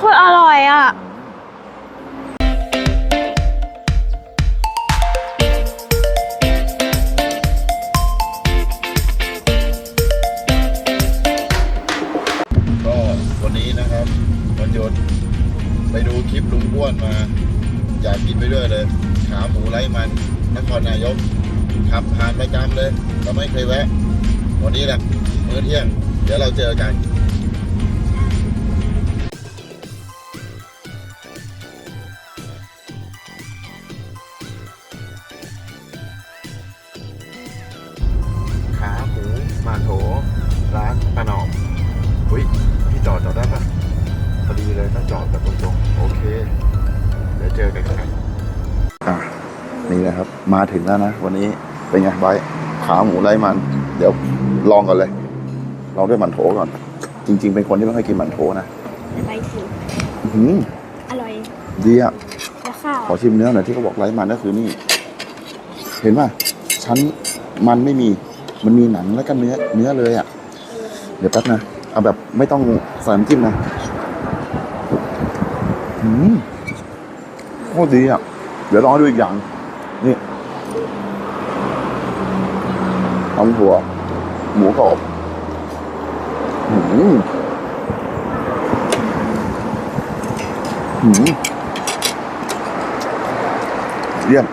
โคตรอร่อยอะ ก็วันนี้นะครับวันหยุดไปดูคลิปลุงอ้วนมา อยากกินไปด้วยเลย ขาหมูไร้มันนครนายกขับผ่านประจำเลยเราไม่เคยแวะ วันนี้แหละมื้อเที่ยง เดี๋ยวเราเจอกัน มูมาโถร้านป้าหนอมอุ้ยพี่จอดจอดได้ปะพอดีเลยต้องจอดแบบตรงๆโอเค เดี๋ยวเจอกันครับอะนี่นะครับ มาถึงแล้วนะวันนี้เป็นไงไบร์ทขาหมูไร้มัน เดี๋ยวลองก่อนเลย ลองด้วยหมันโถก่อน จริง ๆ เป็นคนที่ไม่ค่อยกินหมันโถนะไปถึงอื้อหืออร่อยดีอะ แล้วข้าวขอชิมเนื้อหน่อยที่เขาบอกไร้มันก็คือนี่ เห็นป่ะชั้นมันไม่มี มันมีหนังแล้วก็เนื้อเนื้อเลยอะ่ะ เดี๋ยวแป๊บนะ เอาแบบไม่ต้องใส่น้ำจิ้มนะอืมโคตรดีอะ่ะ เดี๋ยวลองดูอีกอย่าง นี่ตำหัว หมูกรอบอืมอืมเยี่ยม